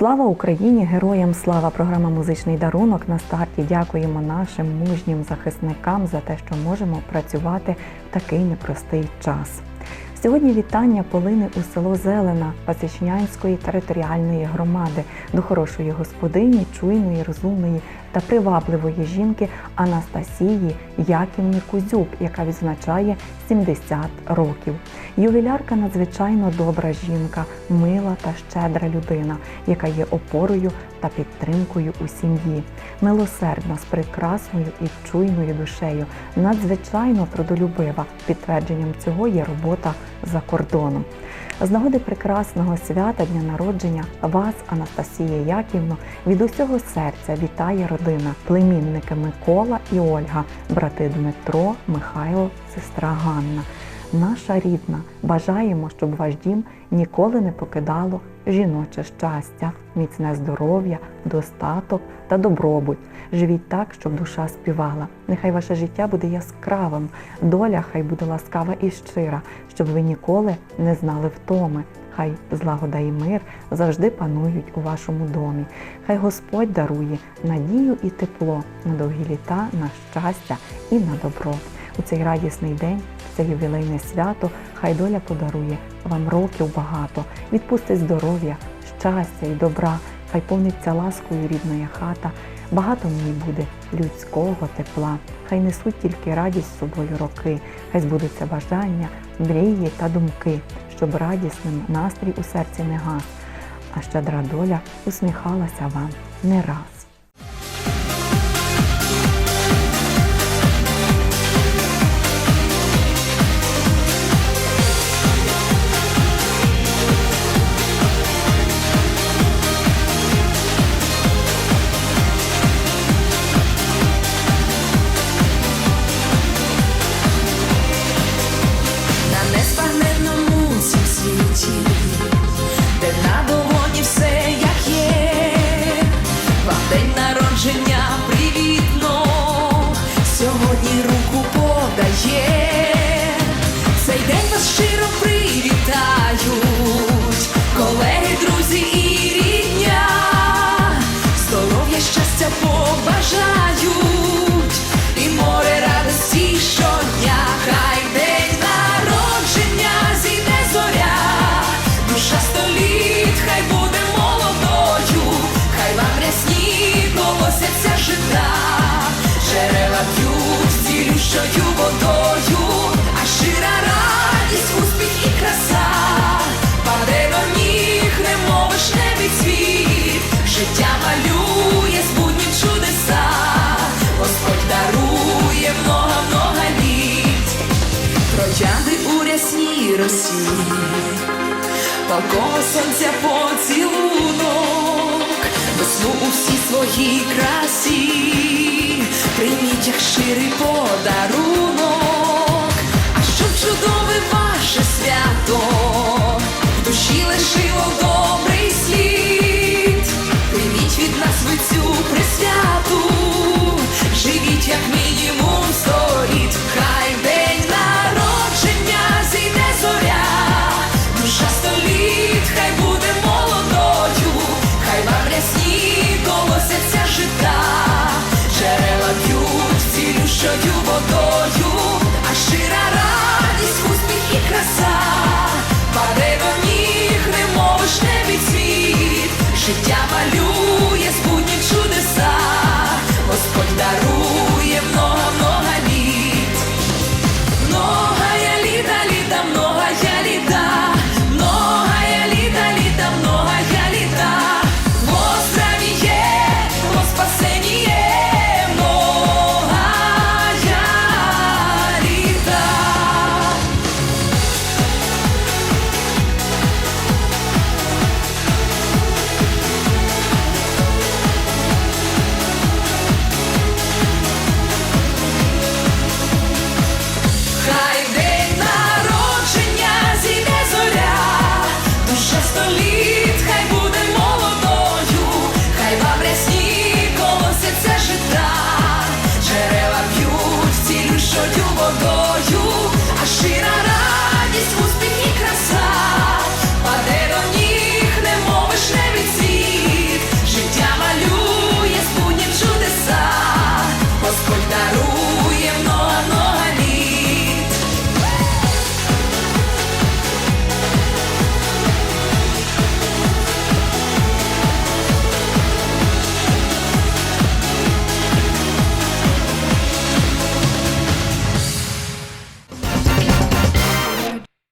Слава Україні! Героям слава! Програма Музичний дарунок на старті. Дякуємо нашим мужнім захисникам за те, що можемо працювати в такий непростий час. Сьогодні вітання полини у село Зелена Пасічнянської територіальної громади до хорошої господині, чуйної, розумної та привабливої жінки Анастасії Яківни Кузюк, яка відзначає 70 років. Ювілярка надзвичайно добра жінка, мила та щедра людина, яка є опорою та підтримкою у сім'ї, милосердна з прекрасною і чуйною душею, надзвичайно трудолюбива. Підтвердженням цього є робота за кордоном. З нагоди прекрасного свята дня народження вас, Анастасія Яківно, від усього серця вітає родина, племінники Микола і Ольга, брати Дмитро, Михайло, сестра Ганна. Наша рідна, бажаємо, щоб ваш дім ніколи не покидало жіноче щастя, міцне здоров'я, достаток та добробут. Живіть так, щоб душа співала. Нехай ваше життя буде яскравим, доля хай буде ласкава і щира, щоб ви ніколи не знали втоми. Хай злагода і мир завжди панують у вашому домі. Хай Господь дарує надію і тепло на довгі літа, на щастя і на добро. У цей радісний день, це ювілейне свято, хай доля подарує вам років багато, відпустить здоров'я, щастя і добра, хай повниться ласкою рідна хата, багато в ній буде людського тепла, хай несуть тільки радість з собою роки, хай збудуться бажання, мрії та думки, щоб радісним настрій у серці не гас, а щедра доля усміхалася вам не раз. На долоні все як є, вам день народження привітно, сьогодні руку подає, цей день вас щиро привітають, колеги, друзі і здоров'я, щастя побажають, жита, джерела п'ють цілющою водою, а щира радість, успіх і краса, паде до ніг, немов вишневий цвіт, життя малює збудні чудеса, Господь дарує много-много літ, троянди у рясній росі, палкого сонця поцілунок, весну у всій своїй красі, прийміть як ширий подарунок, Господь дарує